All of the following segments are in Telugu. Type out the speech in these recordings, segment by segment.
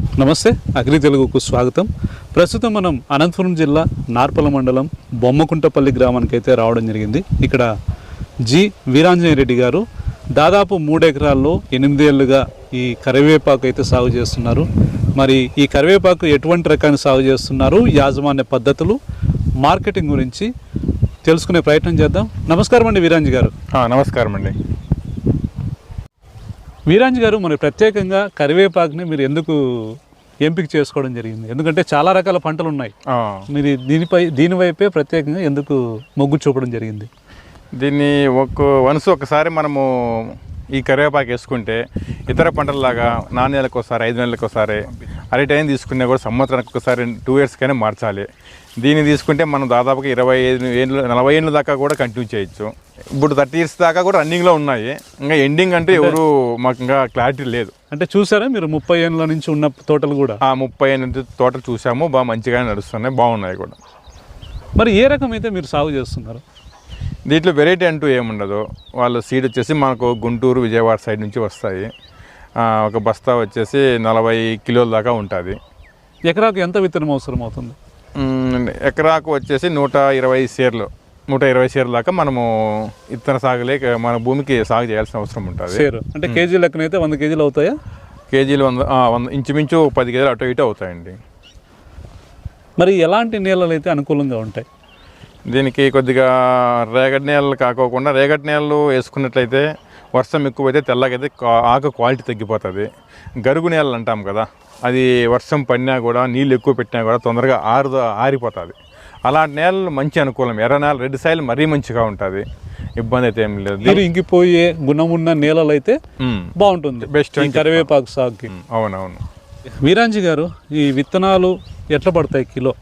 నమస్తే అగ్రి తెలుగుకు స్వాగతం. ప్రస్తుతం మనం అనంతపురం జిల్లా నార్పల మండలం బొమ్మకుంటపల్లి గ్రామానికి అయితే రావడం జరిగింది. ఇక్కడ జి వీరాంజనేయ రెడ్డి గారు దాదాపు మూడు ఎకరాల్లో ఎనిమిది ఏళ్ళుగా ఈ కరివేపాకు అయితే సాగు చేస్తున్నారు. మరి ఈ కరివేపాకు ఎటువంటి రకాన్ని సాగు చేస్తున్నారు యాజమాన్య పద్ధతులు మార్కెటింగ్ గురించి తెలుసుకునే ప్రయత్నం చేద్దాం. నమస్కారం అండి వీరాంజి గారు. నమస్కారం అండి. వీరాంజ్ గారు మరి ప్రత్యేకంగా కరివేపాకుని మీరు ఎందుకు ఎంపిక చేసుకోవడం జరిగింది? ఎందుకంటే చాలా రకాల పంటలు ఉన్నాయి మీరు దీనిపై దీనివైపే ప్రత్యేకంగా ఎందుకు మొగ్గు చూపడం జరిగింది? దీన్ని ఒక వన్స్ ఒకసారి మనము ఈ కరివేపాకు వేసుకుంటే ఇతర పంటలలాగా నెలలకు ఒకసారి ఐదు నెలలకు ఒకసారి అరే టైం తీసుకున్నా కూడా సంవత్సరానికి ఒకసారి టూ ఇయర్స్కైనా మార్చాలి. దీన్ని తీసుకుంటే మనం దాదాపుగా ఇరవై ఐదు ఏళ్ళు నలభై ఏళ్ళ దాకా కూడా కంటిన్యూ చేయొచ్చు. ఇప్పుడు థర్టీ ఇయర్స్ దాకా కూడా రన్నింగ్లో ఉన్నాయి. ఇంకా ఎండింగ్ అంటే ఎవరు మాకు ఇంకా క్లారిటీ లేదు. అంటే చూసారా మీరు ముప్పై ఏళ్ళ నుంచి ఉన్న తోటలు కూడా? ఆ ముప్పై ఎనిమిది తోటలు చూసాము బాగా మంచిగానే నడుస్తున్నాయి బాగున్నాయి కూడా. మరి ఏ రకం అయితే మీరు సాగు చేస్తున్నారు? దీంట్లో వెరైటీ అంటూ ఏముండదు. వాళ్ళ సీడ్ వచ్చేసి మనకు గుంటూరు విజయవాడ సైడ్ నుంచి వస్తాయి. ఒక బస్తా వచ్చేసి నలభై కిలోల దాకా ఉంటుంది. ఎకరాకు ఎంత విత్తనం అవసరం అవుతుంది? ఎకరాకు వచ్చేసి నూట ఇరవై షేర్లు నూట ఇరవై షేర్ల దాకా మనము ఇత్తన సాగులే మన భూమికి సాగు చేయాల్సిన అవసరం ఉంటుంది. షేర్. అంటే కేజీ లెక్కన అయితే వంద కేజీలు అవుతాయా? కేజీలు వంద వంద ఇంచుమించు పది కేజీలు అటు ఇటు అవుతాయండి. మరి ఎలాంటి నీళ్ళలు అయితే అనుకూలంగా ఉంటాయి? దీనికి కొద్దిగా రేగడి నేలలు కాకోకుండా రేగడి నేలలు వేసుకున్నట్లయితే వర్షం ఎక్కువైతే తెల్లగైతే ఆకు క్వాలిటీ తగ్గిపోతుంది. గరుగు నేలలు అంటాం కదా అది వర్షం పడినా కూడా నీళ్ళు ఎక్కువ పెట్టినా కూడా తొందరగా ఆరు ఆరిపోతుంది. అలాంటి నేలలు మంచి అనుకూలం. ఎర్ర నేల రెడ్ సాయిల్ మరీ మంచిగా ఉంటుంది. ఇబ్బంది అయితే ఏం లేదు. నీరు ఇంకిపోయే గుణం ఉన్న నేలలు అయితే బాగుంటుంది. అని కరివేపాకు సాగుకి. అవునవును. వీరాంజీ గారు ఈ విత్తనాలు ఎట్లా పడతాయి కిలో?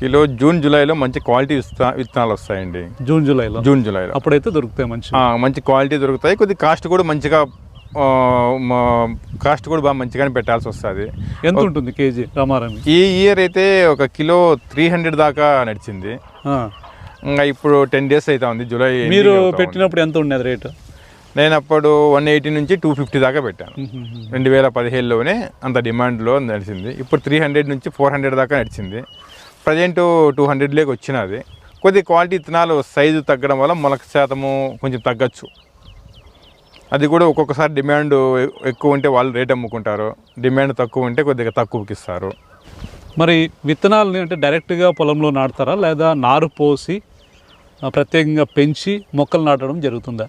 కిలో జూన్ జూలైలో మంచి క్వాలిటీ విత్తా విత్తనాలు వస్తాయండి. జూన్ జూలైలో? జూన్ జూలైలో. అప్పుడైతే దొరుకుతాయి మంచి. మంచి క్వాలిటీ దొరుకుతాయి. కొద్ది కాస్ట్ కూడా మంచిగా కాస్ట్ కూడా బాగా మంచిగానే పెట్టాల్సి వస్తుంది. ఎంత ఉంటుంది కేజీ రమారమి? ఈ ఇయర్ అయితే ఒక కిలో త్రీ హండ్రెడ్ దాకా నడిచింది. ఇంకా ఇప్పుడు టెన్ డేస్ అవుతా ఉంది జూలై మీరు. పెట్టినప్పుడు ఎంత ఉండేది రేటు? నేను అప్పుడు వన్ ఎయిటీ నుంచి టూ ఫిఫ్టీ దాకా పెట్టాను. రెండు వేల పదిహేడులోనే అంత డిమాండ్లో నడిచింది. ఇప్పుడు త్రీ హండ్రెడ్ నుంచి ఫోర్ హండ్రెడ్ దాకా నడిచింది. ప్రజెంట్ టూ హండ్రెడ్లోకి వచ్చినది కొద్ది క్వాలిటీ ఇత్తనాలు సైజు తగ్గడం వల్ల మొలక శాతము కొంచెం తగ్గచ్చు. అది కూడా ఒక్కొక్కసారి డిమాండ్ ఎక్కువ ఉంటే వాళ్ళు రేట్ అమ్ముకుంటారు. డిమాండ్ తక్కువ ఉంటే కొద్దిగా తక్కువకి ఇస్తారు. మరి విత్తనాలని అంటే డైరెక్ట్గా పొలంలో నాటుతారా? లేదా నారు పోసి ప్రత్యేకంగా పెంచి మొక్కలు నాటడం జరుగుతుందా?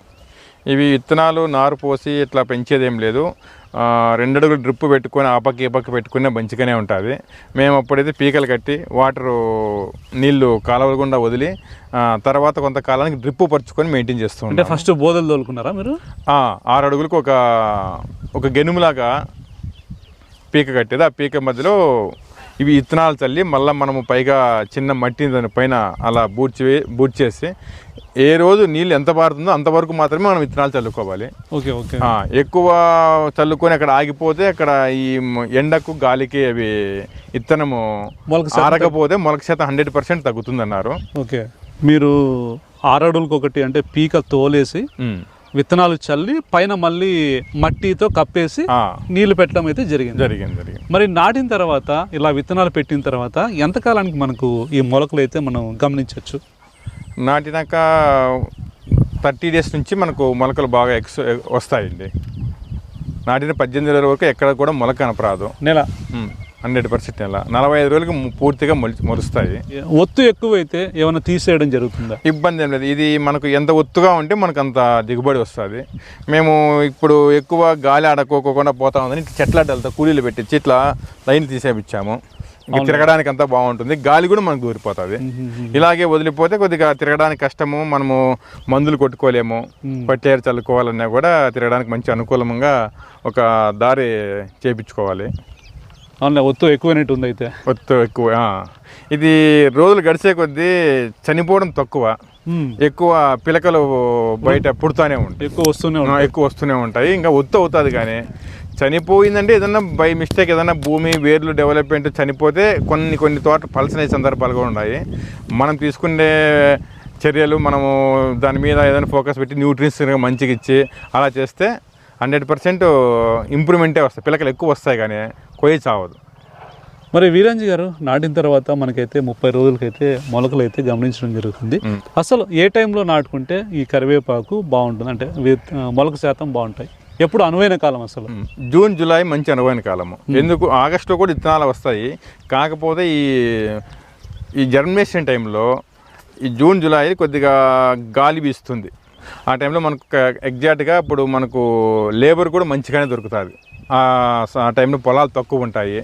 ఇవి విత్తనాలు నారు పోసి ఇట్లా పెంచేది ఏం లేదు. రెండు అడుగులు డ్రిప్ పెట్టుకొని ఆ పక్క ఈ పక్క పెట్టుకునే మంచిగానే ఉంటుంది. మేము అప్పుడైతే పీకలు కట్టి వాటరు నీళ్ళు కాలువల గుండా వదిలి తర్వాత కొంతకాలానికి డ్రిప్ పరుచుకొని మెయింటైన్ చేస్తూ అంటే ఉంటాం ఫస్ట్ బోధలు తోలుకున్నారా మీరు? ఆరు అడుగులకు ఒక ఒక గెనుములాగా పీక కట్టేది. ఆ పీక మధ్యలో ఇవి ఇత్తనాలు చల్లి మళ్ళీ మనము పైగా చిన్న మట్టి దాని పైన అలా బూడ్చి బూడ్ చేసి ఏ రోజు నీళ్ళు ఎంత పారుతుందో అంతవరకు మాత్రమే మనం విత్తనాలు చల్లుకోవాలి. Okay okay. ఎక్కువ చల్లుకొని అక్కడ ఆగిపోతే అక్కడ ఈ ఎండకు గాలికి అవి ఇత్తనము ఆరకపోతే మొలక శాతం హండ్రెడ్ పర్సెంట్ తగ్గుతుందన్నారు. ఓకే. మీరు ఆరడుగులకు ఒకటి అంటే పీక తోలేసి. విత్తనాలు చల్లి పైన మళ్ళీ మట్టితో కప్పేసి నీళ్ళు పెట్టడం అయితే జరిగింది. జరిగింది జరిగింది. మరి నాటిన తర్వాత ఇలా విత్తనాలు పెట్టిన తర్వాత ఎంతకాలానికి మనకు ఈ మొలకలు అయితే మనం గమనించవచ్చు? నాటినాక థర్టీ డేస్ నుంచి మనకు మొలకలు బాగా ఎక్స్ వస్తాయండి. నాటిన పద్దెనిమిది రోజుల వరకు ఎక్కడ కూడా మొలక కనపరాదు. నెల. హండ్రెడ్ పర్సెంట్ నెల నలభై ఐదు రోజులకి పూర్తిగా మొలిచి మొలుస్తాయి. ఒత్తు ఎక్కువైతే ఏమైనా తీసేయడం జరుగుతుందా? ఇబ్బంది ఏం లేదు. ఇది మనకు ఎంత ఒత్తుగా ఉంటే మనకు అంత దిగుబడి వస్తుంది. మేము ఇప్పుడు ఎక్కువ గాలి ఆడకోకుండా పోతా ఉందని ఇట్లా చెట్ల అడ్డలతో కూలీలు పెట్టించి ఇట్లా లైన్ తీసేపిచ్చాము. ఇంకా తిరగడానికి అంతా బాగుంటుంది. గాలి కూడా మనకు దూరిపోతుంది. ఇలాగే వదిలిపోతే కొద్దిగా తిరగడానికి కష్టము. మనము మందులు కొట్టుకోలేము. పట్టేరు చల్లుకోవాలన్నా కూడా తిరగడానికి మంచి అనుకూలంగా ఒక దారి చేపించుకోవాలి. అవునులే ఒత్తు ఎక్కువైనట్టు ఉంది అయితే ఒత్తు ఎక్కువ. ఇది రోజులు గడిచే కొద్దీ చనిపోవడం తక్కువ. ఎక్కువ పిలకలు బయట పుడతానే ఉంటాయి. ఎక్కువ వస్తూనే ఉంటాయి. ఎక్కువ వస్తూనే ఉంటాయి. ఇంకా ఒత్తు అవుతుంది కానీ చనిపోయిందంటే ఏదన్నా బై మిస్టేక్ ఏదన్నా భూమి వేర్లు డెవలప్మెంట్ చనిపోతే కొన్ని కొన్ని తోట పలసనే సందర్భాలు కూడా ఉన్నాయి. మనం తీసుకునే చర్యలు మనము దాని మీద ఏదైనా ఫోకస్ పెట్టి న్యూట్రిన్స్ మంచిగా ఇచ్చి అలా చేస్తే హండ్రెడ్ పర్సెంట్ ఇంప్రూవ్మెంటే వస్తాయి. పిల్లకలు ఎక్కువ వస్తాయి కానీ కొయ్యి చావదు. మరి వీరాంజీ గారు నాటిన తర్వాత మనకైతే ముప్పై రోజులకైతే మొలకలు అయితే గమనించడం జరుగుతుంది. అసలు ఏ టైంలో నాటుకుంటే ఈ కరివేపాకు బాగుంటుంది? అంటే మొలక శాతం బాగుంటాయి. ఎప్పుడు అనువైన కాలం అసలు? జూన్ జూలై మంచి అనుభవమైన కాలము. ఎందుకు? ఆగస్టులో కూడా విత్తనాలు వస్తాయి. కాకపోతే ఈ ఈ జర్మినేషన్ టైంలో ఈ జూన్ జూలై కొద్దిగా గాలి వీస్తుంది. ఆ టైంలో మనకు ఎగ్జాక్ట్గా ఇప్పుడు మనకు లేబర్ కూడా మంచిగానే దొరుకుతుంది. ఆ ఆ టైంలో పొలాలు తక్కువ ఉంటాయి.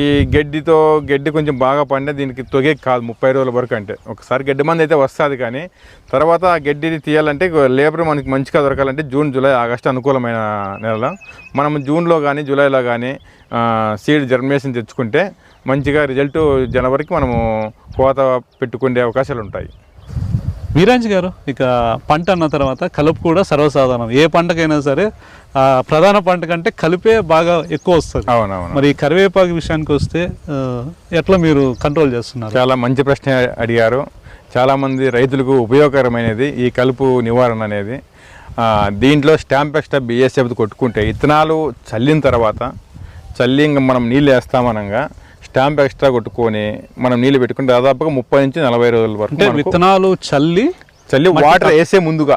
ఈ గడ్డితో గడ్డి కొంచెం బాగా పండే దీనికి తొగే కాదు ముప్పై రోజుల వరకు అంటే. ఒకసారి గడ్డి మంది అయితే వస్తుంది కానీ తర్వాత ఆ గడ్డిని తీయాలంటే లేబర్ మనకి మంచిగా దొరకాలంటే జూన్ జూలై ఆగస్టు అనుకూలమైన నెల మనం జూన్లో కానీ జూలైలో కానీ సీడ్ జర్మినేషన్ తెచ్చుకుంటే మంచిగా రిజల్ట్ జనవరికి మనము కోత పెట్టుకునే అవకాశాలు ఉంటాయి వీరాంజీ గారు ఇక పంట అన్న తర్వాత కలుపు కూడా సర్వసాధారణం. ఏ పంటకైనా సరే ప్రధాన పంట కంటే కలిపే బాగా ఎక్కువ వస్తుంది. అవునవును. మరి ఈ కరివేపాకు విషయానికి వస్తే ఎట్లా మీరు కంట్రోల్ చేస్తున్నారు? చాలా మంచి ప్రశ్న అడిగారు. చాలామంది రైతులకు ఉపయోగకరమైనది ఈ కలుపు నివారణ అనేది. దీంట్లో స్టాంప్ ఎక్స్ట్రా బిఎస్ఎఫ్ కొట్టుకుంటే ఇత్తనాలు చల్లిన తర్వాత చల్లి ఇంకా మనం నీళ్ళు వేస్తామనగా స్టాంప్ ఎక్స్ట్రా కొట్టుకొని మనం నీళ్ళు పెట్టుకుంటే దాదాపుగా ముప్పై నుంచి నలభై రోజుల వరకు విత్తనాలు చల్లి చల్లి వాటర్ వేసే ముందుగా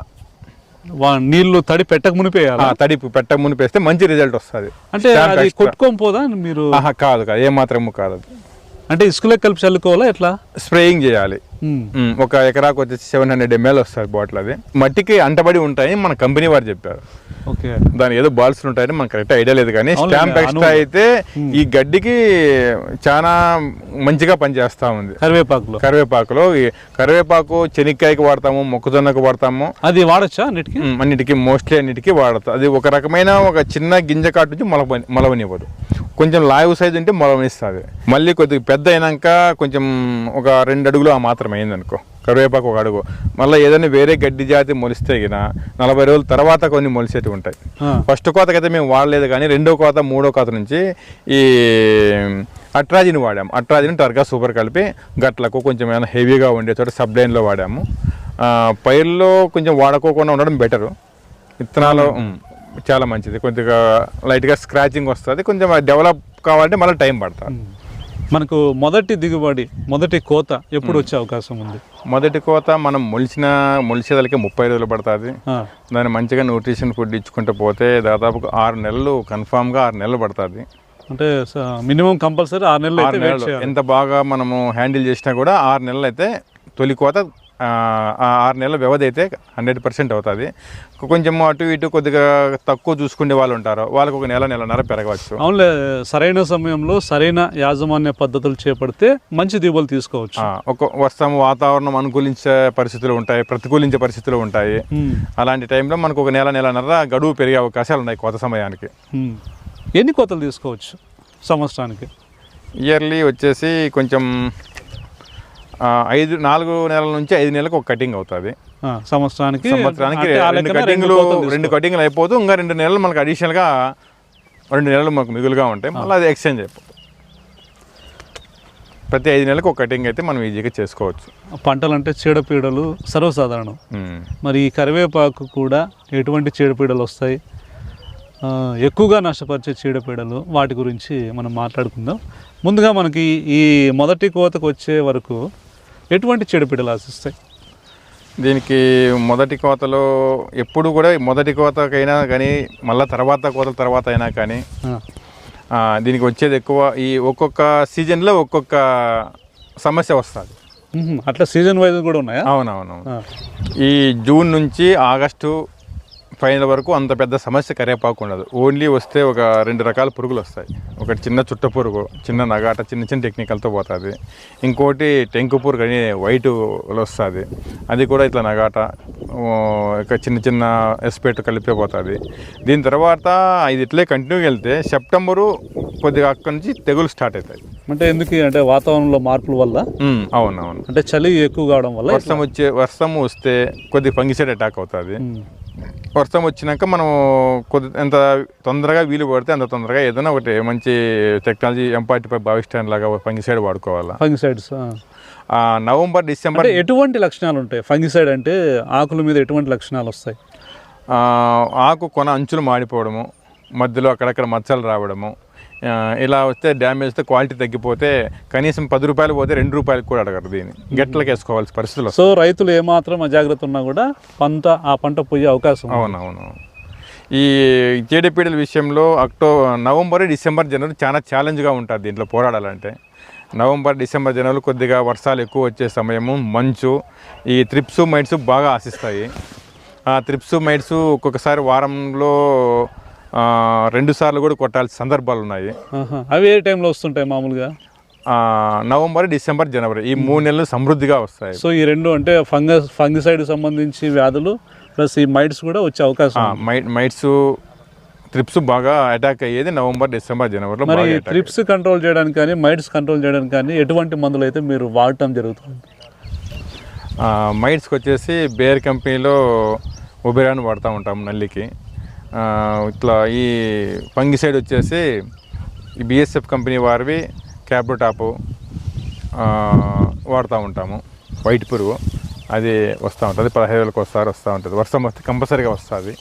నీళ్ళు తడి పెట్టక మునిపేయాలి? ఆ, తడిపు పెట్టక మునిపి వేస్తే మంచి రిజల్ట్ వస్తుంది. అంటే అది కొట్టుకోని పోదా మీరు? కాదు కాదు ఏ మాత్రము కాదు. అంటే ఇసుకలో కలిపి చల్లుకోవాలా ఎట్లా? స్ప్రేయింగ్ చేయాలి. ఒక ఎకరాకు వచ్చేసి సెవెన్ హండ్రెడ్ ఎంఎల్ వస్తుంది బాటిల్ అది. మట్టికి అంటబడి ఉంటాయి మన కంపెనీ వారు చెప్పారు. ఓకే. దాని ఏదో బాల్స్ ఉంటాయని మనకు కరెక్ట్ ఐడియా లేదు కానీ స్టాంప్ ఎక్స్ట్రా. అయితే ఈ గడ్డికి చాలా మంచిగా పనిచేస్తా ఉంది. కరివేపాకులో. కరివేపాకులో కరివేపాకు చెనిక్కాయకి వాడతాము మొక్కజొన్నకు వాడతాము. అది వాడచ్చా అన్నిటికి? అన్నిటికీ మోస్ట్లీ అన్నిటికీ వాడతాం. అది ఒక రకమైన ఒక చిన్న గింజ కాటు నుంచి మొలవ మొలవనివ్వదు. కొంచెం లావు సైజు ఉంటే మొలవనిస్తుంది. మళ్ళీ కొద్దిగా పెద్ద అయినాక కొంచెం ఒక రెండు అడుగులు ఆ మాత్రం అయిందనుకో కరివేపాకు ఒక అడుగు. మళ్ళీ ఏదైనా వేరే గడ్డి జాతి మొలిస్తే గిన నలభై రోజుల తర్వాత కొన్ని మొలిసేటివి ఉంటాయి. ఫస్ట్ కోతకైతే మేము వాడలేదు కానీ రెండో కోత మూడో కోత నుంచి ఈ అట్రాజిని వాడాము. అట్రాజిని టర్గా సూపర్ కలిపి గట్లకు కొంచెం ఏమైనా హెవీగా ఉండే చోట సబ్ లైన్లో వాడాము. పైర్లో కొంచెం వాడుకోకుండా ఉండడం బెటరు. విత్తనాలు చాలా మంచిది. కొద్దిగా లైట్గా స్క్రాచింగ్ వస్తుంది. కొంచెం డెవలప్ కావాలంటే మళ్ళీ టైం పడుతుంది. మనకు మొదటి దిగుబడి మొదటి కోత ఎప్పుడు వచ్చే అవకాశం ఉంది? మొదటి కోత మనం మొలిచిన మొలిచేదలకి ముప్పై రోజులు పడుతుంది. దాన్ని మంచిగా న్యూట్రిషన్ ఫుడ్ ఇచ్చుకుంటూ పోతే దాదాపుగా ఆరు నెలలు కన్ఫామ్గా ఆరు నెలలు పడుతుంది. అంటే మినిమం కంపల్సరీ ఆరు నెలలు ఎంత బాగా మనము హ్యాండిల్ చేసినా కూడా ఆరు నెలలు అయితే తొలి కోత ఆరు నెలల వ్యవధి అయితే హండ్రెడ్ పర్సెంట్ అవుతుంది. కొంచెం అటు ఇటు కొద్దిగా తక్కువ చూసుకునే వాళ్ళు ఉంటారు. వాళ్ళకి ఒక నెల నెలన్నర పెరగవచ్చు. అవునులే సరైన సమయంలో సరైన యాజమాన్య పద్ధతులు చేపడితే మంచి దిగుబడులు తీసుకోవచ్చు. ఒక వర్షం వాతావరణం అనుకూలించే పరిస్థితులు ఉంటాయి ప్రతికూలించే పరిస్థితులు ఉంటాయి. అలాంటి టైంలో మనకు ఒక నెల నెలన్నర గడువు పెరిగే అవకాశాలు ఉన్నాయి కోత సమయానికి. ఎన్ని కోతలు తీసుకోవచ్చు సంవత్సరానికి? ఇయర్లీ వచ్చేసి కొంచెం ఐదు నాలుగు నెలల నుంచి ఐదు నెలలకు ఒక కటింగ్ అవుతుంది. సంవత్సరానికి సంవత్సరానికి రెండు కటింగ్లు రెండు కటింగ్లు అయిపోతూ ఇంకా రెండు నెలలు మనకు అడిషనల్గా రెండు నెలలు మనకు మిగులుగా ఉంటాయి. మళ్ళీ అది ఎక్స్చేంజ్ అయిపోతుంది. ప్రతి ఐదు నెలలకు ఒక కటింగ్ అయితే మనం ఈజీగా చేసుకోవచ్చు. పంటలు అంటే చీడపీడలు సర్వసాధారణం. మరి ఈ కరివేపాకు కూడా ఎటువంటి చీడపీడలు వస్తాయి? ఎక్కువగా నష్టపరిచే చీడపీడలు వాటి గురించి మనం మాట్లాడుకుందాం. ముందుగా మనకి ఈ మొదటి కోతకు వచ్చే వరకు ఎటువంటి చీడపీడలు ఆశిస్తాయి? దీనికి మొదటి కోతలో ఎప్పుడు కూడా మొదటి కోతకైనా కానీ మళ్ళీ తర్వాత కోతల తర్వాత అయినా కానీ దీనికి వచ్చేది ఎక్కువ ఈ ఒక్కొక్క సీజన్లో ఒక్కొక్క సమస్య వస్తుంది. అట్లా సీజన్ వైజ్ కూడా ఉన్నాయా? అవునవును ఈ జూన్ నుంచి ఆగస్టు ఫైనల్ వరకు అంత పెద్ద సమస్య కరేపాకు ఉండదు. ఓన్లీ వస్తే ఒక రెండు రకాల పురుగులు వస్తాయి. ఒకటి చిన్న చుట్ట పురుగు చిన్న నగాట చిన్న చిన్న టెక్నికల్తో పోతుంది. ఇంకోటి టెంకు పురుగు అని వైట్ వస్తుంది. అది కూడా ఇట్లా నగాట ఇక చిన్న చిన్న ఎస్పేట్ కలిపే పోతుంది. దీని తర్వాత ఇది ఇట్లే కంటిన్యూగా వెళ్తే సెప్టెంబరు కొద్దిగా అక్కడి నుంచి తెగులు స్టార్ట్ అవుతాయి. అంటే ఎందుకు అంటే వాతావరణంలో మార్పుల వల్ల? అవునవును. అంటే చలి ఎక్కువ కావడం వల్ల వర్షం వచ్చే వర్షం వస్తే కొద్ది ఫంగిసైడ్ అటాక్ అవుతుంది. వర్షం వచ్చినాక మనం కొద్ది ఎంత తొందరగా వీలు పడితే అంత తొందరగా ఏదైనా ఒకటి మంచి టెక్నాలజీ ఫైవ్ బావిస్టాండ్ లాగా ఫంగిసైడ్ వాడుకోవాలా. ఫంగిసైడ్స్ నవంబర్ డిసెంబర్ అంటే ఎటువంటి లక్షణాలు ఉంటాయి? ఫంగిసైడ్ అంటే ఆకుల మీద ఎటువంటి లక్షణాలు వస్తాయి? ఆకు కొన అంచులు మాడిపోవడము మధ్యలో అక్కడక్కడ మచ్చలు రావడము ఇలా వస్తే డ్యామేజ్తో క్వాలిటీ తగ్గిపోతే కనీసం పది రూపాయలు పోతే రెండు రూపాయలకు కూడా అడగరు దీన్ని. గట్లకి వేసుకోవాల్సిన పరిస్థితులు సో రైతులు ఏమాత్రం అజాగ్రత్త ఉన్నా కూడా పంట ఆ పంట పోయే అవకాశం. అవునవును. ఈ చీడపీడల విషయంలో అక్టోబర్ నవంబర్ డిసెంబర్ జనవరి చాలా ఛాలెంజ్గా ఉంటుంది దీంట్లో పోరాడాలంటే. నవంబర్ డిసెంబర్ జనవరి కొద్దిగా వర్షాలు ఎక్కువ వచ్చే సమయము మంచు ఈ త్రిప్స్ మైట్స్ బాగా ఆశిస్తాయి. ఆ త్రిప్స్ మైట్స్ ఒక్కొక్కసారి వారంలో రెండు సార్లు కూడా కొట్టాల్సిన సందర్భాలు ఉన్నాయి. అవి ఏ టైంలో వస్తుంటాయి మామూలుగా? నవంబర్ డిసెంబర్ జనవరి. ఈ మూడు నెలలు సమృద్ధిగా వస్తాయి. సో ఈ రెండు అంటే ఫంగస్ ఫంగిసైడ్ సంబంధించి వ్యాధులు ప్లస్ ఈ మైట్స్ కూడా వచ్చే అవకాశం ఆ, ఉంది. మై మైట్స్ త్రిప్స్ బాగా అటాక్ అయ్యేది నవంబర్ డిసెంబర్ జనవరిలో మరి త్రిప్స్ కంట్రోల్ చేయడానికి కానీ మైట్స్ కంట్రోల్ చేయడానికి కానీ ఎటువంటి మందులు అయితే మీరు వాడటం జరుగుతుంది? మైట్స్కి వచ్చేసి బేర్ కంపెనీలో ఒబెరాన్ వాడుతూ ఉంటాం నల్లికి. ఇట్లా ఈ పంగిసైడ్ వచ్చేసి ఈ బిఎస్ఎఫ్ కంపెనీ వారివి క్యాబ్రో టాపు వాడుతూ ఉంటాము. వైట్ పురుగు అది వస్తూ ఉంటుంది. పదహైదు వేలకు ఒకసారి వస్తూ ఉంటుంది. వర్షం వస్తే కంపల్సరీగా వస్తుంది.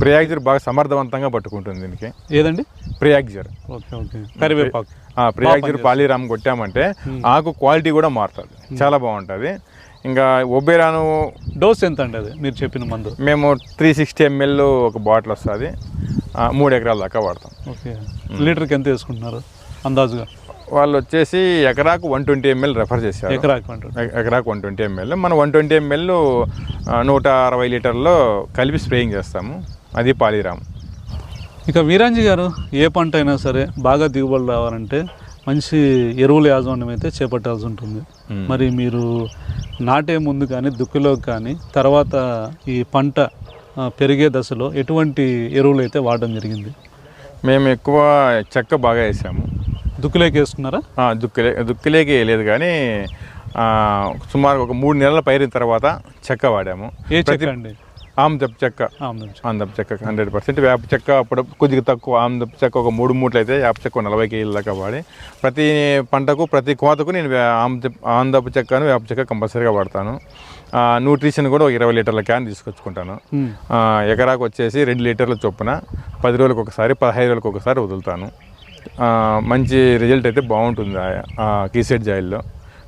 ప్రియాగ్జర్ బాగా సమర్థవంతంగా పట్టుకుంటుంది దీనికి. ఏదండి? Priaxor okay okay. కరివేపాకు. ప్రియాగ్జర్ పాలీరామ్ కొట్టామంటే ఆకు క్వాలిటీ కూడా మారుతుంది. చాలా బాగుంటుంది. ఇంకా ఒబేరాను డోస్ ఎంత అండి అది? మీరు చెప్పిన మందు. మేము త్రీ సిక్స్టీ ఎంఎల్ ఒక బాటిల్ వస్తుంది. మూడు ఎకరాల దాకా వాడతాం. ఓకే. లీటర్కి ఎంత వేసుకుంటున్నారు అందాజుగా? వాళ్ళు వచ్చేసి ఎకరాకు వన్ ట్వంటీ ఎంఎల్ రెఫర్ చేశారు ఎకరాకి ఎ- ఎకరాకు వన్ ట్వంటీ ఎంఎల్ మనం వన్ ట్వంటీ ఎంఎల్ నూట అరవై లీటర్లో కలిపి స్ప్రేయింగ్ చేస్తాము. అది పాలీరామ్. ఇక వీరాంజీ గారు ఏ పంట అయినా సరే బాగా దిగుబడి రావాలంటే మంచి ఎరువుల యాజమాన్యం అయితే చేపట్టాల్సి ఉంటుంది. మరి మీరు నాటే ముందు కానీ దుక్కిలో కానీ తర్వాత ఈ పంట పెరిగే దశలో ఎటువంటి ఎరువులు అయితే వాడడం జరిగింది? మేము ఎక్కువ చెక్క బాగా వేసాము. దుక్కిలోకి వేసుకున్నారా? దుక్కిలే దుక్కిలేకి వేయలేదు కానీ సుమారు ఒక మూడు నెలల పైరిన తర్వాత చెక్క వాడాము. ఏ చెక్క అండి? ఆమ్దప్ చెక్క. ఆముదం చెక్క. Hundred percent. వేప చెక్క అప్పుడు కొద్దిగా తక్కువ. ఆందప్ చెక్క ఒక మూడు మూట్లు అయితే వేప చెక్క నలభై కేజీల దాకా వాడి. ప్రతి పంటకు ప్రతి కోతకు నేను ఆమ్దప్ ఆందపు చెక్కను వేప చెక్క కంపల్సరీగా వాడతాను. న్యూట్రిషన్ కూడా ఒక ఇరవై లీటర్ల క్యాన్ తీసుకొచ్చుకుంటాను. ఎకరాకు వచ్చేసి రెండు లీటర్ల చొప్పున పది రోజులకు ఒకసారి పదహైదు రోజులకు ఒకసారి వదులుతాను. మంచి రిజల్ట్ అయితే బాగుంటుంది కీసెట్ జాయిల్లో.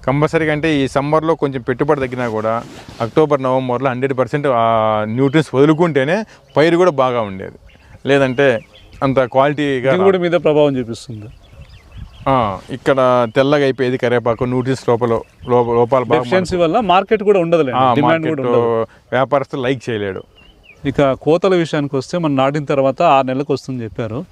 కంపల్సరీగా అంటే ఈ సమ్మర్లో కొంచెం పెట్టుబడి తగ్గినా కూడా అక్టోబర్ నవంబర్లో హండ్రెడ్ పర్సెంట్ న్యూట్రియన్స్ వదులుకుంటేనే పైరు కూడా బాగా ఉండేది. లేదంటే అంత క్వాలిటీగా దిగుబడి మీద ప్రభావం చూపిస్తుంది. ఇక్కడ తెల్లగా అయిపోయేది కరేపాకు న్యూట్రియన్స్ లోపల లోప- లోపాలు వల్ల మార్కెట్ కూడా ఉండదు కూడా వ్యాపారస్తులు లైక్ చేయలేడు. ఇక కోతల విషయానికి వస్తే మనం నాటిన తర్వాత ఆరు నెలలకు వస్తుంది చెప్పారు.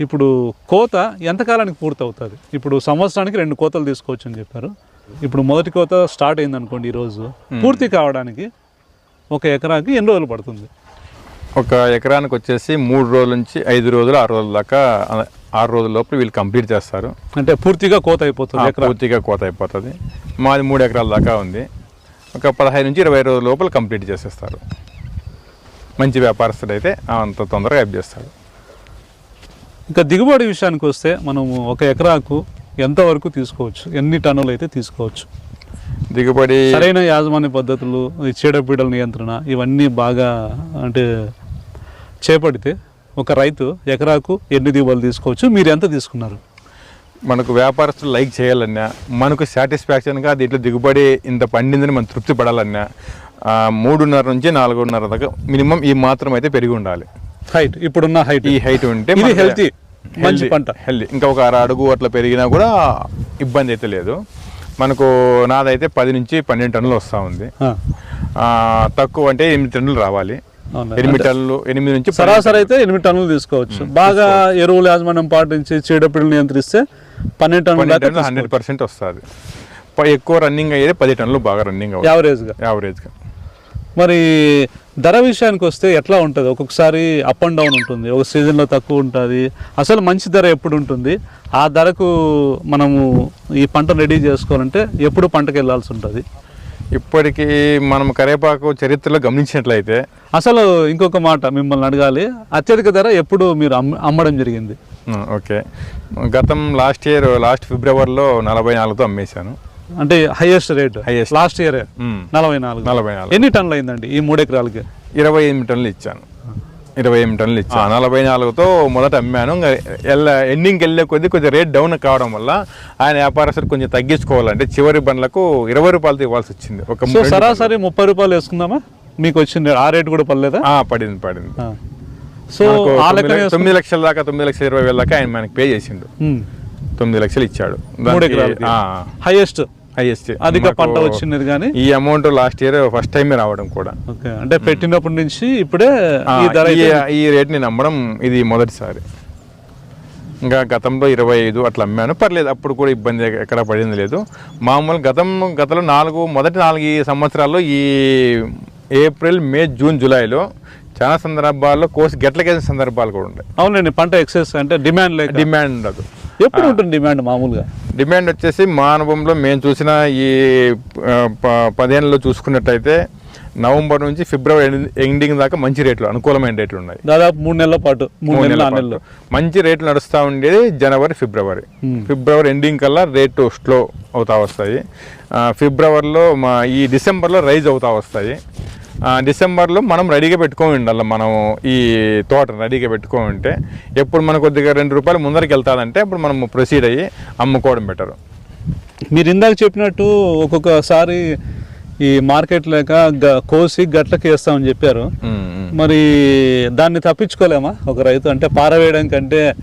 ఇప్పుడు కోత ఎంతకాలానికి పూర్తి అవుతుంది ఇప్పుడు సంవత్సరానికి రెండు కోతలు తీసుకోవచ్చు అని చెప్పారు. ఇప్పుడు మొదటి కోత స్టార్ట్ అయింది అనుకోండి ఈరోజు పూర్తి కావడానికి ఒక ఎకరాకి ఎన్ని రోజులు పడుతుంది? ఒక ఎకరానికి వచ్చేసి మూడు రోజుల నుంచి ఐదు రోజులు ఆరు రోజుల దాకా ఆరు రోజుల లోపల వీళ్ళు కంప్లీట్ చేస్తారు. అంటే పూర్తిగా కోత అయిపోతుంది పూర్తిగా కోత అయిపోతుంది. మాది మూడు ఎకరాల దాకా ఉంది. ఒక పదహైదు నుంచి ఇరవై రోజుల లోపల కంప్లీట్ చేసేస్తారు. మంచి వ్యాపారస్తుడు అయితే అంత తొందరగా హెల్ప్ చేస్తాడు. ఇంకా దిగుబడి విషయానికి వస్తే మనము ఒక ఎకరాకు ఎంతవరకు తీసుకోవచ్చు? ఎన్ని టన్నులు అయితే తీసుకోవచ్చు? దిగుబడి సరైన యాజమాన్య పద్ధతులు ఈ చీడపీడల నియంత్రణ ఇవన్నీ బాగా అంటే చేపడితే ఒక రైతు ఎకరాకు ఎన్ని దిగుబడులు తీసుకోవచ్చు? మీరు ఎంత తీసుకున్నారు? మనకు వ్యాపారస్తులు లైక్ చేయాలన్నా మనకు సాటిస్ఫాక్షన్గా దీంట్లో దిగుబడి ఇంత పండిందని మనం తృప్తి పడాలన్నా మూడున్నర నుంచి నాలుగున్నర దాకా మినిమం ఈ మాత్రం అయితే పెరిగి ఉండాలి. హైట్ ఇప్పుడున్న హైట్ ఈ హైట్ ఉంటే ఇది healthy, మంచి పంట. healthy. ఇంకా ఒక అర అడుగు అట్లా పెరిగినా కూడా ఇబ్బంది అయితే లేదు. మనకు నాదైతే పది నుంచి పన్నెండు టన్నులు వస్తూ ఉంది. తక్కువ అంటే ఎనిమిది టన్నులు రావాలి? ఎనిమిది టన్నులు ఎనిమిది నుంచి సరాసరి అయితే ఎనిమిది టన్నులు తీసుకోవచ్చు. బాగా ఎరువుల యాజమాన్యం పాటించి చీడపీడలు నియంత్రిస్తే పన్నెండు టన్నుల హండ్రెడ్ పర్సెంట్ వస్తుంది. ఎక్కువ రన్నింగ్ అయ్యేది పది టన్నులు బాగా రన్నింగ్ అవుతుంది. యావరేజ్గా యావరేజ్గా మరి ధర విషయానికి వస్తే ఎట్లా ఉంటుంది? ఒక్కొక్కసారి అప్ అండ్ డౌన్ ఉంటుంది. ఒక సీజన్లో తక్కువ ఉంటుంది. అసలు మంచి ధర ఎప్పుడు ఉంటుంది? ఆ ధరకు మనము ఈ పంట రెడీ చేసుకోవాలంటే ఎప్పుడు పంటకు వెళ్ళాల్సి ఉంటుంది? ఇప్పటికీ మనం కరేపాకు చరిత్రలో గమనించినట్లయితే అసలు ఇంకొక మాట మిమ్మల్ని అడగాలి. అత్యధిక ధర ఎప్పుడు మీరు అమ్మ అమ్మడం జరిగింది? ఓకే. గతం లాస్ట్ ఇయర్ లాస్ట్ ఫిబ్రవరిలో నలభై నాలుగుతో అమ్మేశాను. అంటే highest rate Highest. Last year. నలభై నాలుగు. నలభై నాలుగు. ఎన్ని టన్నులు అయిందండి ఈ మూడు ఎకరాలకి? ఇరవై ఎనిమిది టన్నులు ఇచ్చాను. ఇరవై ఎనిమిది టన్నులు ఇచ్చాను. నలభై నాలుగుతో మొదట అమ్మాను. ఎల్ల ఎండింగ్కి వెళ్ళే కొద్దీ కొంచెం రేట్ డౌన్ కావడం వల్ల ఆయన వ్యాపారస్తులు కొంచెం తగ్గించుకోవాలంటే చివరి బండ్లకు ఇరవై రూపాయలతో ఇవ్వాల్సి వచ్చింది. ఒక సరాసరి ముప్పై రూపాయలు వేసుకుందామా? మీకు వచ్చింది ఆ రేట్ కూడా పర్లేదా ఆ, పడింది పడింది. సో తొమ్మిది లక్షల దాకా తొమ్మిది లక్షల ఇరవై వేల దాకా ఆయన మనకి పే చేసిండు. తొమ్మిది లక్షలు ఇచ్చాడు. హైయెస్ట్ హైయెస్ట్ అధిక పంట వచ్చినది కానీ ఈ amount last year first time రావడం కూడా. ఓకే. అంటే పెట్టినప్పటి నుంచి ఇప్పుడే ఈ ధర ఈ రేట్ని నమ్మడం ఇది మొదటిసారి. ఇంకా గతంలో ఇరవై ఐదు అట్లా అమ్మాను. పర్లేదు అప్పుడు కూడా ఇబ్బంది ఎక్కడ పడింది లేదు. మామూలు గతం గతంలో నాలుగు మొదటి నాలుగు సంవత్సరాల్లో ఈ ఏప్రిల్ మే జూన్ జూలైలో చాలా సందర్భాల్లో కోసి గెట్లకేసిన సందర్భాలు కూడా ఉంటాయి అవునండి పంట ఎక్సెస్ అంటే డిమాండ్ డిమాండ్ ఉండదు. ఎప్పుడు ఉంటుంది డిమాండ్ మామూలుగా? డిమాండ్ వచ్చేసి మా అనుభవంలో మేము చూసిన ఈ ఆ, ప- పదేళ్ళలో చూసుకున్నట్టయితే నవంబర్ నుంచి ఫిబ్రవరి ఎండి- ఎండింగ్ దాకా మంచి రేట్లు అనుకూలమైన రేట్లు ఉన్నాయి. దాదాపు మూడు నెలల పాటు మూడు నెలలు నెలల. మంచి రేట్లు నడుస్తూ ఉండేది జనవరి ఫిబ్రవరి. ఫిబ్రవరి ఎండింగ్ కల్లా రేటు స్లో అవుతా వస్తాయి. ఫిబ్రవరిలో మా ఈ డిసెంబర్లో రైజ్ అవుతా వస్తాయి. డిసెంబర్లో మనం రెడీగా పెట్టుకొని ఉండాలి. మనం ఈ తోట రెడీగా పెట్టుకొని ఉంటే ఎప్పుడు మనకు కొద్దిగా రెండు రూపాయలు ముందరికి వెళ్తాదంటే అప్పుడు మనం ప్రొసీడ్ అయ్యి అమ్ముకోవడం బెటర్. మీరు ఇందాక చెప్పినట్టు ఒక్కొక్కసారి ఈ మార్కెట్ లేక గ- కోసి గట్లకి వేస్తామని చెప్పారు. మరి దాన్ని తప్పించుకోలేమా ఒక రైతు? అంటే పారవేయడానికి అంటే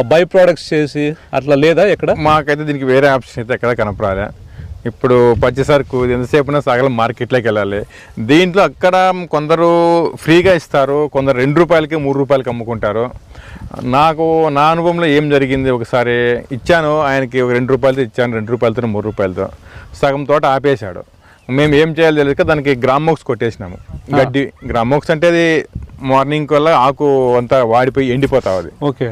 బై ప్రోడక్ట్స్ చేసి అట్లా లేదా ఎక్కడ మాకైతే దీనికి వేరే ఆప్షన్ అయితే ఎక్కడ కనపరాలే. ఇప్పుడు పచ్చి సరుకు ఎంతసేపునా సగలం మార్కెట్లోకి వెళ్ళాలి. దీంట్లో అక్కడ కొందరు ఫ్రీగా ఇస్తారు కొందరు రెండు రూపాయలకి మూడు రూపాయలకి అమ్ముకుంటారు. నాకు నా అనుభవంలో ఏం జరిగింది? ఒకసారి ఇచ్చాను ఆయనకి ఒక రెండు రూపాయలతో ఇచ్చాను రెండు రూపాయలతో మూడు రూపాయలతో. సగం తోట ఆపేశాడు. మేము ఏం చేయాలి తెలియక దానికి గ్రామోక్స్ కొట్టేసినాము. గడ్డి గ్రామోక్స్ అంటే అది మార్నింగ్ వల్ల ఆకు అంతా వాడిపోయి ఎండిపోతావు అది. ఓకే.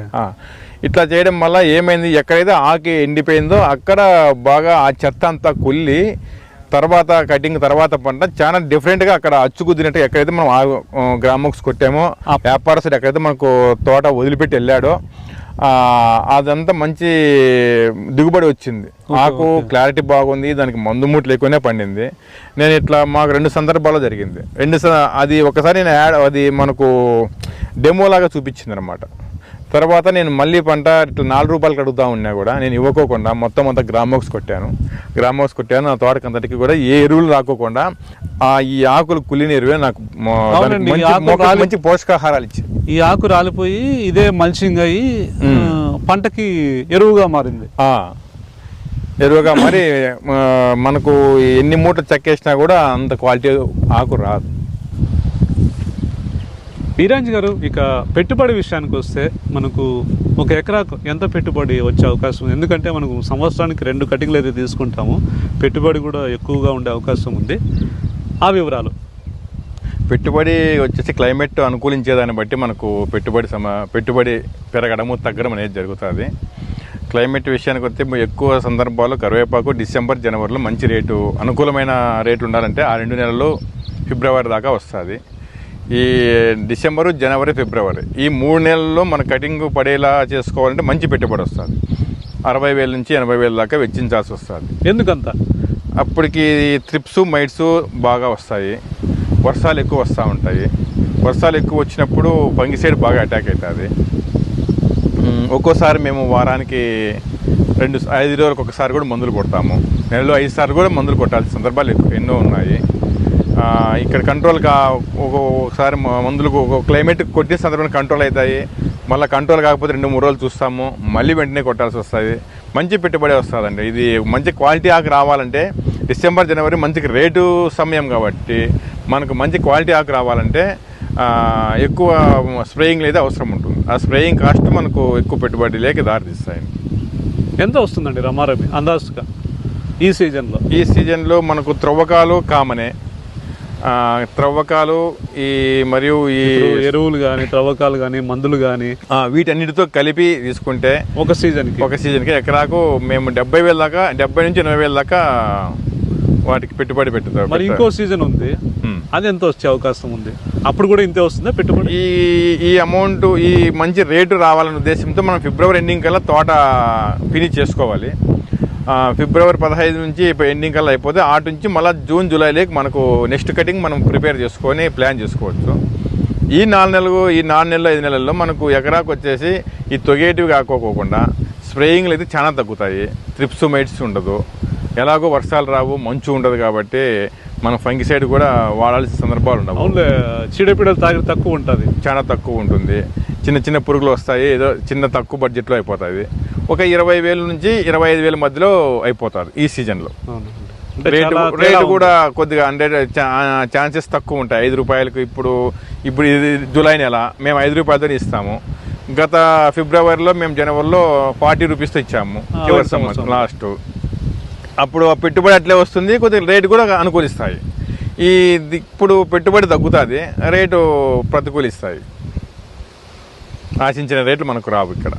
ఇట్లా చేయడం వల్ల ఏమైంది? ఎక్కడైతే ఆకి ఎండిపోయిందో అక్కడ బాగా ఆ చెత్త అంతా కుళ్ళి తర్వాత కటింగ్ తర్వాత పంట చాలా డిఫరెంట్గా అక్కడ అచ్చుకుద్దినట్టు ఎక్కడైతే మనం గ్రామోక్స్ కొట్టామో ఆ. వ్యాపారస్తుడు ఎక్కడైతే మనకు తోట వదిలిపెట్టి వెళ్ళాడో అదంతా మంచి దిగుబడి వచ్చింది. ఆకు క్లారిటీ బాగుంది దానికి మందు మూట లేకునే పండింది. నేను ఇట్లా మాకు రెండు సందర్భాల్లో జరిగింది. రెండు స- అది ఒకసారి నేను యాడ్ అది మనకు డెమో లాగా చూపించింది అనమాట తర్వాత నేను మళ్ళీ పంట ఇట్లా నాలుగు రూపాయలకి అడుగుతా ఉన్నా కూడా నేను ఇవ్వకోకుండా మొత్తం అంతా గ్రామోక్స్ కొట్టాను. గ్రామోక్స్ కొట్టాను నా తోటకంతటికి కూడా ఏ ఎరువులు రాకోకుండా ఆ ఈ ఆకులు కుళ్ళిన ఎరువే నాకు మంచి పోషకాహారాలు ఇచ్చింది. ఈ ఆకు రాలిపోయి ఇదే మల్చింగ్ అయ్యి పంటకి ఎరువుగా మారింది. ఆ, ఎరువుగా మరి మనకు ఎన్ని మూటలు చెక్కేసినా కూడా అంత క్వాలిటీ ఆకు రాదు. వీరాంజ్ గారు ఇక పెట్టుబడి విషయానికి వస్తే మనకు ఒక ఎకరాకు ఎంత పెట్టుబడి వచ్చే అవకాశం ఉంది? ఎందుకంటే మనకు సంవత్సరానికి రెండు కటింగ్లు అయితే తీసుకుంటాము. పెట్టుబడి కూడా ఎక్కువగా ఉండే అవకాశం ఉంది. ఆ వివరాలు. పెట్టుబడి వచ్చేసి క్లైమేట్ అనుకూలించేదాన్ని బట్టి మనకు పెట్టుబడి సమ పెట్టుబడి పెరగడము తగ్గడం అనేది జరుగుతుంది. క్లైమేట్ విషయానికి వస్తే ఎక్కువ సందర్భాల్లో కరివేపాకు డిసెంబర్ జనవరిలో మంచి రేటు అనుకూలమైన రేటు ఉండాలంటే ఆ రెండు నెలలు ఫిబ్రవరి దాకా వస్తుంది. ఈ డిసెంబరు జనవరి ఫిబ్రవరి. ఈ మూడు నెలల్లో మన కటింగ్ పడేలా చేసుకోవాలంటే మంచి పెట్టుబడి వస్తుంది. అరవై వేల నుంచి ఎనభై వేల దాకా వెచ్చించాల్సి వస్తుంది. ఎందుకంత? అప్పటికి త్రిప్స్ మైట్స్ బాగా వస్తాయి. వర్షాలు ఎక్కువ వస్తూ ఉంటాయి. వర్షాలు ఎక్కువ వచ్చినప్పుడు ఫంగిసైడ్ బాగా అటాక్ అవుతుంది. ఒక్కోసారి మేము వారానికి రెండు ఐదు రోజులకు ఒకసారి కూడా మందులు కొడతాము. నెలలో ఐదు సార్లు కూడా మందులు కొట్టాల్సిన సందర్భాలు ఎక్కువ- ఎన్నో ఉన్నాయి. ఇక్కడ కంట్రోల్ కా ఒక- ఒకసారి మ- మందులకు ఒక క్లైమేట్ కొట్టిన సందర్భంలో కంట్రోల్ అవుతాయి. మళ్ళీ కంట్రోల్ కాకపోతే రెండు మూడు రోజులు చూస్తాము. మళ్ళీ వెంటనే కొట్టాల్సి వస్తుంది. మంచి పెట్టుబడి వస్తుందండి. ఇది మంచి క్వాలిటీ ఆకు రావాలంటే డిసెంబర్ జనవరి మంచి రేటు సమయం కాబట్టి మనకు మంచి క్వాలిటీ ఆకు రావాలంటే ఎక్కువ స్ప్రేయింగ్ లేదా అవసరం ఉంటుంది. ఆ స్ప్రేయింగ్ కాస్ట్ మనకు ఎక్కువ పెట్టుబడి లేక దారితీస్తాయి ఎంత వస్తుందండి రమారమి? అందాజుగా. ఈ సీజన్లో ఈ సీజన్లో మనకు త్రవ్వకాలు కామనే త్రవ్వకాలు ఈ మరియు ఈ ఎరువులు కానీ త్రవ్వకాలు కానీ మందులు కానీ వీటన్నిటితో కలిపి తీసుకుంటే ఒక సీజన్కి. ఒక సీజన్కి ఎకరాకు మేము డెబ్బై వేల దాకా డెబ్బై నుంచి ఎనభై వేల దాకా వాటికి పెట్టుబడి పెట్టుతారు. మరి ఇంకో సీజన్ ఉంది. అది ఎంత వచ్చే అవకాశం ఉంది? అప్పుడు కూడా ఇంతే వస్తుందా పెట్టుబడి? ఈ ఈ అమౌంట్ ఈ మంచి రేటు రావాలనే ఉద్దేశంతో మనం ఫిబ్రవరి ఎండింగ్ కల్లా తోట ఫినిష్ చేసుకోవాలి. ఫిబ్రవరి పదహైదు నుంచి ఎండింగ్ కల్లా అయిపోతే ఆటు నుంచి మళ్ళీ జూన్ జూలైలోకి మనకు నెక్స్ట్ కటింగ్ మనం ప్రిపేర్ చేసుకొని ప్లాన్ చేసుకోవచ్చు. ఈ నాలుగు నెలలు ఈ నాలుగు నెలలు ఐదు నెలల్లో మనకు ఎకరాకు వచ్చేసి ఈ తొగేటివి కాకోకుండా స్ప్రేయింగ్లు అయితే చాలా తగ్గుతాయి. త్రిప్స్ మైట్స్ ఉండదు. ఎలాగో వర్షాలు రావు మంచు ఉండదు కాబట్టి మనం ఫంగిసైడ్ కూడా వాడాల్సిన సందర్భాలు ఉండవు. చీడపీడలు తాగి తక్కువ ఉంటుంది. చాలా తక్కువ ఉంటుంది. చిన్న చిన్న పురుగులు వస్తాయి ఏదో చిన్న తక్కువ బడ్జెట్లో అయిపోతుంది ఒక ఇరవై వేల నుంచి ఇరవై ఐదు వేల మధ్యలో అయిపోతుంది ఈ సీజన్లో. Rate rate. కూడా కొద్దిగా హండ్రెడ్ ఛాన్సెస్ తక్కువ ఉంటాయి. ఐదు రూపాయలకు ఇప్పుడు ఇప్పుడు ఇది జూలై నెల మేము ఐదు రూపాయలతో ఇస్తాము. గత ఫిబ్రవరిలో మేము జనవరిలో ఫార్టీ రూపీస్తో ఇచ్చాము చివరి సంవత్సరం. లాస్ట్ అప్పుడు ఆ పెట్టుబడి అట్లే వస్తుంది కొద్దిగా రేటు కూడా అనుకూలిస్తాయి. ఈ ఇప్పుడు పెట్టుబడి తగ్గుతుంది రేటు ప్రతికూలిస్తాయి. ఆశించిన రేట్లు మనకు రావు ఇక్కడ.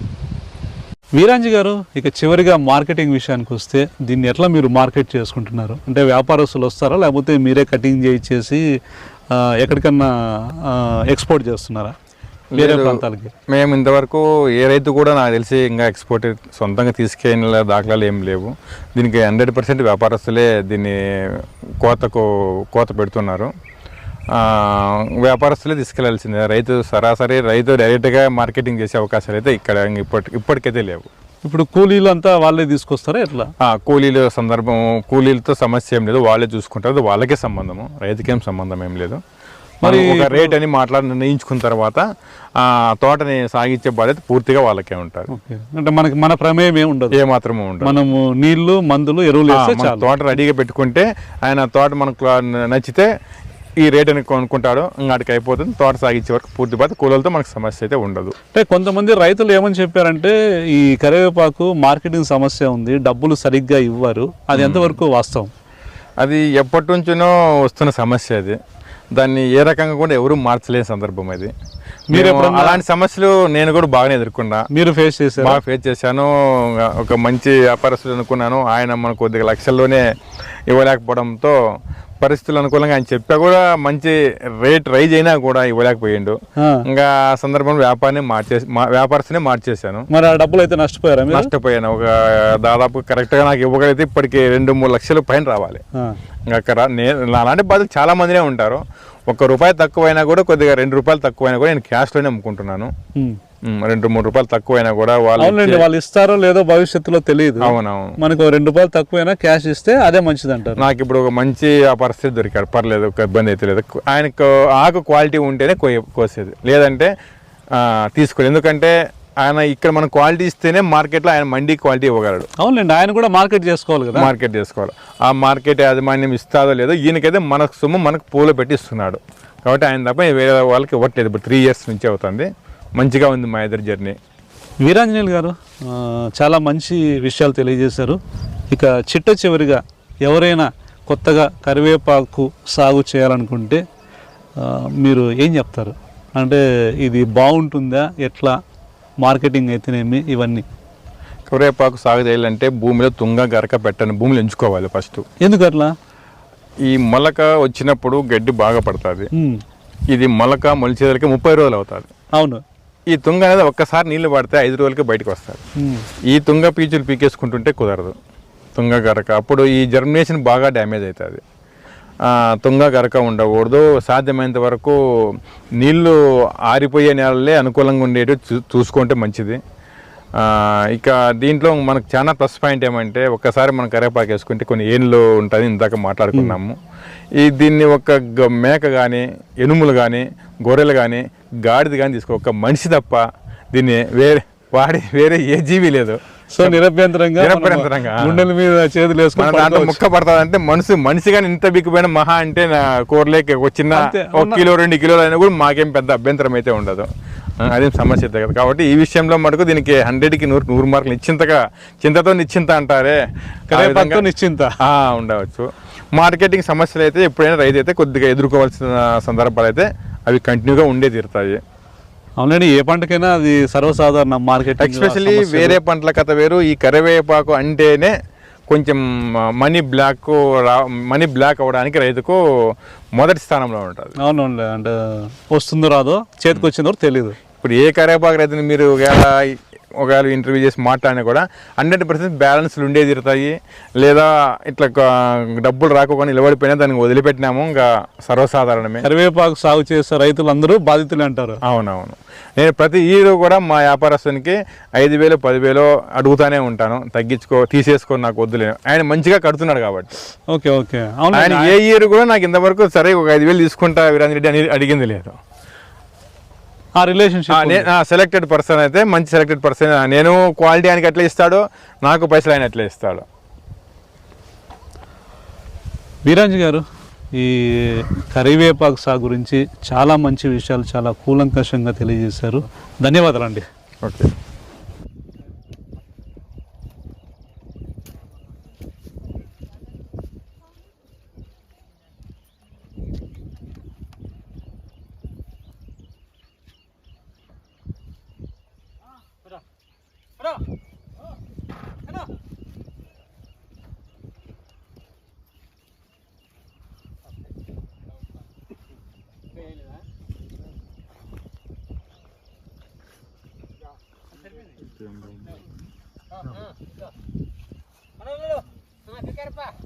వీరాంజీ గారు ఇక చివరిగా మార్కెటింగ్ విషయానికి వస్తే దీన్ని ఎట్లా మీరు మార్కెట్ చేసుకుంటున్నారు? అంటే వ్యాపారస్తులు వస్తారా లేకపోతే మీరే కటింగ్ చేయించేసి ఆ, ఎక్కడికన్నా ఎక్స్పోర్ట్ చేస్తున్నారా? వేరే. ప్రాంతాలకి. మేము ఇంతవరకు ఏ రైతు కూడా నాకు తెలిసి ఇంకా ఎక్స్పోర్ట్ సొంతంగా తీసుకెళ్ళిన దాఖలాలు ఏం లేవు. దీనికి హండ్రెడ్ పర్సెంట్ వ్యాపారస్తులే దీన్ని కోతకు కోత పెడుతున్నారు. వ్యాపారస్తులే తీసుకెళ్ళాల్సిందే. రైతు సరాసరి రైతు డైరెక్ట్గా మార్కెటింగ్ చేసే అవకాశాలు అయితే ఇక్కడ ఇప్పటి ఇప్పటికైతే లేవు. ఇప్పుడు కూలీలు అంతా వాళ్ళే తీసుకొస్తారా ఎట్లా? కూలీల సందర్భం కూలీలతో సమస్య ఏం లేదు. వాళ్ళే చూసుకుంటారు. వాళ్ళకే సంబంధము. రైతుకేం సంబంధం ఏం లేదు. మరి ఒక రేట్ అని మాట్లాడి నిర్ణయించుకున్న తర్వాత ఆ తోటని సాగించే బాధ్యత పూర్తిగా వాళ్ళకే ఉంటారు. అంటే మనకి మన ప్రమేయం ఏమి ఉండదు. ఏ మాత్రము ఉండదు. మనము నీళ్ళు మందులు ఎరువులు తోట రెడీగా పెట్టుకుంటే ఆయన తోట మనకు నచ్చితే ఈ రేట్ అని కొనుక్కుంటాడు ఇంకాటికి అయిపోతుంది. తోట సాగించే వరకు పూర్తి బాధ కూలీలతో మనకు సమస్య అయితే ఉండదు. అంటే కొంతమంది రైతులు ఏమని చెప్పారంటే ఈ కరివేపాకు మార్కెటింగ్ సమస్య ఉంది డబ్బులు సరిగ్గా ఇవ్వరు. అది ఎంతవరకు వాస్తవం? అది ఎప్పటి నుంచినో వస్తున్న సమస్య అది. దాన్ని ఏ రకంగా కూడా ఎవరు మార్చలేని సందర్భం అది. మీరు అలాంటి సమస్యలు నేను కూడా బాగానే ఎదుర్కొన్నా. మీరు ఫేస్ చేశారు? బాగా ఫేస్ చేశాను. ఒక మంచి వ్యాపారస్తులు అనుకున్నాను. ఆయన మనకు కొద్దిగా లక్షల్లోనే ఇవ్వలేకపోవడంతో పరిస్థితులు అనుకూలంగా ఆయన చెప్పా కూడా మంచి రేట్ రైజ్ అయినా కూడా ఇవ్వలేకపోయిండు. ఇంకా ఆ సందర్భంలో వ్యాపారాన్ని మార్చేసి వ్యాపారస్తునే మార్చేశాను. మరి ఆ డబ్బులు అయితే నష్టపోయారా నష్టపోయాను. ఒక దాదాపు కరెక్ట్గా నాకు ఇవ్వగలిగితే ఇప్పటికి రెండు మూడు లక్షలు పైన రావాలి. ఇంకా నేను అలాంటి బాధలు చాలా మందినే ఉంటారు. ఒక్క రూపాయి తక్కువైనా కూడా కొద్దిగా రెండు రూపాయలు తక్కువైనా కూడా నేను క్యాష్లోనే అమ్ముకుంటున్నాను. రెండు మూడు రూపాయలు తక్కువైనా కూడా వాళ్ళు వాళ్ళు ఇస్తారో లేదో భవిష్యత్తులో తెలియదు. అవునవును. మనకు రెండు రూపాయలు తక్కువైనా క్యాష్ ఇస్తే అదే మంచిది అంటారు నాకు ఇప్పుడు ఒక మంచి ఆ పరిస్థితి దొరికాడు. పర్లేదు ఒక ఇబ్బంది అయితే లేదు. ఆయనకు ఆకు క్వాలిటీ ఉంటేనే కోయ కోసేది. లేదంటే తీసుకోలేదు. ఎందుకంటే ఆయన ఇక్కడ మనం క్వాలిటీ ఇస్తేనే మార్కెట్లో ఆయన మండీ క్వాలిటీ ఇవ్వగలడు. అవునండి ఆయన కూడా మార్కెట్ చేసుకోవాలి కదా. మార్కెట్ చేసుకోవాలి. ఆ మార్కెట్ యాజమాన్యం ఇస్తాదో లేదో ఈయనకైతే మనకు సొమ్ము మనకు పూలు పెట్టి ఇస్తున్నాడు. కాబట్టి ఆయన తప్ప వేరే వాళ్ళకి ఇవ్వట్లేదు. ఇప్పుడు త్రీ ఇయర్స్ నుంచి అవుతుంది. మంచిగా ఉంది మా ఇద్దరి జర్నీ. వీరాంజనేయులు గారు చాలా మంచి విషయాలు తెలియజేశారు. ఇక చిట్ట చివరిగా ఎవరైనా కొత్తగా కరివేపాకు సాగు చేయాలనుకుంటే మీరు ఏం చెప్తారు? అంటే ఇది బాగుంటుందా? ఎట్లా? మార్కెటింగ్ అయితేనేమి? ఇవన్నీ. కరివేపాకు సాగు చేయాలంటే భూమిలో తుంగ గరక పెట్టని భూమిలో ఎంచుకోవాలి ఫస్ట్. ఎందుకు అట్లా? ఈ మొలక వచ్చినప్పుడు గడ్డి బాగా పడుతుంది. ఇది మొలక మొలిచేదలకి ముప్పై రోజులు అవుతుంది. అవును. ఈ తుంగ అనేది ఒక్కసారి నీళ్ళు పడితే ఐదు రోజులకి బయటకు వస్తుంది. ఉమ్, ఈ తుంగ పీచులు పీకేసుకుంటుంటే కుదరదు. తుంగ గరక. అప్పుడు ఈ జర్మినేషన్ బాగా డ్యామేజ్ అవుతుంది తుంగ గరక ఉండకూడదు. సాధ్యమైనంత వరకు నీళ్ళు ఆరిపోయే నేలలే అనుకూలంగా ఉండేవి చూ చూసుకుంటే మంచిది. ఇక దీంట్లో మనకు చాలా ప్లస్ పాయింట్ ఏమంటే ఒక్కసారి మనం కరివేపాకు వేసుకుంటే కొన్ని ఏళ్ళు ఉంటుంది ఇందాక మాట్లాడుకున్నాము. ఈ దీన్ని ఒక మేక కానీ ఎనుములు కానీ గొర్రెలు కానీ గాడిద కానీ తీసుకో ఒక మనిషి తప్ప దీన్ని వేరే వాడి వేరే ఏ జీవి లేదు. సో నిరభ్యంతరంగా మనం నిరభ్యంతరంగా. గుండెల మీద చేతులు మన వేసుకొని దాంట్లో పడుకోవచ్చు. ముక్క పడుతుంది అంటే మనసు మనిషిగా ఇంత బిక్కుపోయిన మహా అంటే నా కూరలేక ఒక చిన్న ఒక కిలో రెండు కిలోలు అయినా కూడా మాకేం పెద్ద అభ్యంతరం అయితే ఉండదు. అదేం సమస్య కదా. కాబట్టి ఈ విషయంలో మటుకు దీనికి హండ్రెడ్కి నూరు నూరు మార్కులు నిశ్చింతగా చింతతో నిశ్చింత అంటారే. నిశ్చింత. ఉండవచ్చు. మార్కెటింగ్ సమస్యలు అయితే ఎప్పుడైనా రైతు అయితే కొద్దిగా ఎదుర్కోవాల్సిన సందర్భాలు అయితే అవి కంటిన్యూగా ఉండే తీరుతాయి. అవునండి ఏ పంటకైనా అది సర్వసాధారణ మార్కెట్ ఎక్స్పెషల్లీ వేరే పంటల కథ వేరు. ఈ కరివేపాకు అంటేనే కొంచెం మనీ బ్లాక్ రా మనీ బ్లాక్ అవ్వడానికి రైతుకు మొదటి స్థానంలో ఉంటుంది. అవునండి అంటే వస్తుందో రాదో చేతికి వచ్చిందో తెలియదు. ఇప్పుడు ఏ కరివేపాకు రైతుని మీరు ఒకవేళ ఇంటర్వ్యూ చేసి మాట్లాడినా కూడా హండ్రెడ్ పర్సెంట్ బ్యాలెన్స్లు ఉండే తీరుతాయి లేదా ఇట్లా డబ్బులు రాకుండా నిలబడిపోయినా దానికి వదిలిపెట్టినాము. ఇంకా సర్వసాధారణమే. కరివేపాకు సాగు చేసే రైతులందరూ బాధితులే అంటారు. అవునవును. నేను ప్రతి ఇయర్ కూడా మా వ్యాపారస్తునికి ఐదు వేలు పదివేలు అడుగుతానే ఉంటాను. తగ్గించుకో తీసేసుకో నాకు వద్దులే. ఆయన మంచిగా కడుతున్నాడు కాబట్టి. Okay okay. అవును ఆయన ఏ ఇయర్ కూడా నాకు ఇంతవరకు సరే ఒక ఐదు వేలు తీసుకుంటా వీరాంజ రెడ్డి అని అడిగింది లేదు. ఆ రిలేషన్షిప్ సెలెక్టెడ్ పర్సన్ అయితే మంచి సెలెక్టెడ్ పర్సన్ నేను క్వాలిటీ ఆయనకి ఎట్లా ఇస్తాడో నాకు పైసలు ఆయన ఎట్లా ఇస్తాడు. వీరాంజీ గారు ఈ కరివేపాకు సాగు గురించి చాలా మంచి విషయాలు చాలా కూలంకషంగా తెలియజేశారు. ధన్యవాదాలండి. ఓకే. Ano ka pa?